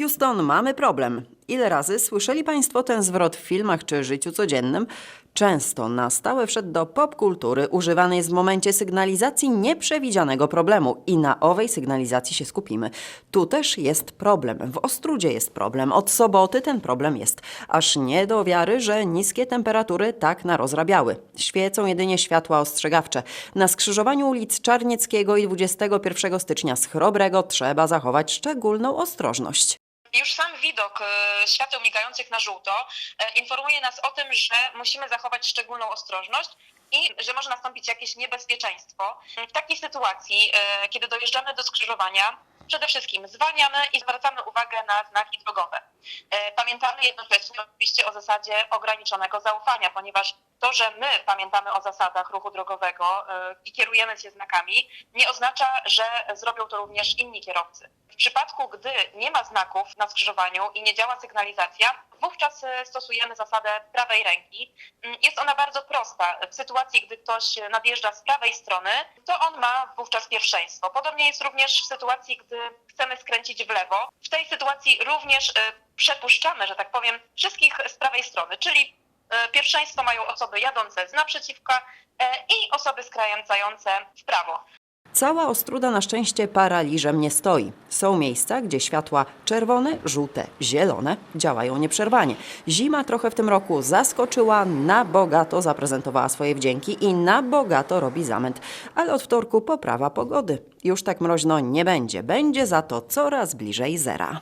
Houston, mamy problem. Ile razy słyszeli Państwo ten zwrot w filmach czy życiu codziennym? Często na stałe wszedł do popkultury, używany jest w momencie sygnalizacji nieprzewidzianego problemu i na owej sygnalizacji się skupimy. Tu też jest problem, w Ostrudzie jest problem, od soboty ten problem jest. Aż nie do wiary, że niskie temperatury tak narozrabiały. Świecą jedynie światła ostrzegawcze. Na skrzyżowaniu ulic Czarnieckiego i 21 stycznia z Chrobrego trzeba zachować szczególną ostrożność. Już sam widok e, świateł migających na żółto e, informuje nas o tym, że musimy zachować szczególną ostrożność i że może nastąpić jakieś niebezpieczeństwo. W takiej sytuacji, e, kiedy dojeżdżamy do skrzyżowania, przede wszystkim zwalniamy i zwracamy uwagę na znaki drogowe. Pamiętamy jednocześnie oczywiście o zasadzie ograniczonego zaufania, ponieważ to, że my pamiętamy o zasadach ruchu drogowego e, i kierujemy się znakami, nie oznacza, że zrobią to również inni kierowcy. W przypadku, gdy nie ma znaków na skrzyżowaniu i nie działa sygnalizacja, wówczas e, stosujemy zasadę prawej ręki. Mm, Jest ona bardzo prosta. W sytuacji, gdy ktoś nadjeżdża z prawej strony, to on ma wówczas pierwszeństwo. Podobnie jest również w sytuacji, gdy chcemy skręcić w lewo. W tej sytuacji również e, przepuszczamy, że tak powiem, wszystkich z prawej strony, czyli e, pierwszeństwo mają osoby jadące z naprzeciwka i osoby skręcające w prawo. Cała Ostruda na szczęście paraliżem nie stoi. Są miejsca, gdzie światła czerwone, żółte, zielone działają nieprzerwanie. Zima trochę w tym roku zaskoczyła, na bogato zaprezentowała swoje wdzięki i na bogato robi zamęt. Ale od wtorku poprawa pogody. Już tak mroźno nie będzie. Będzie za to coraz bliżej zera.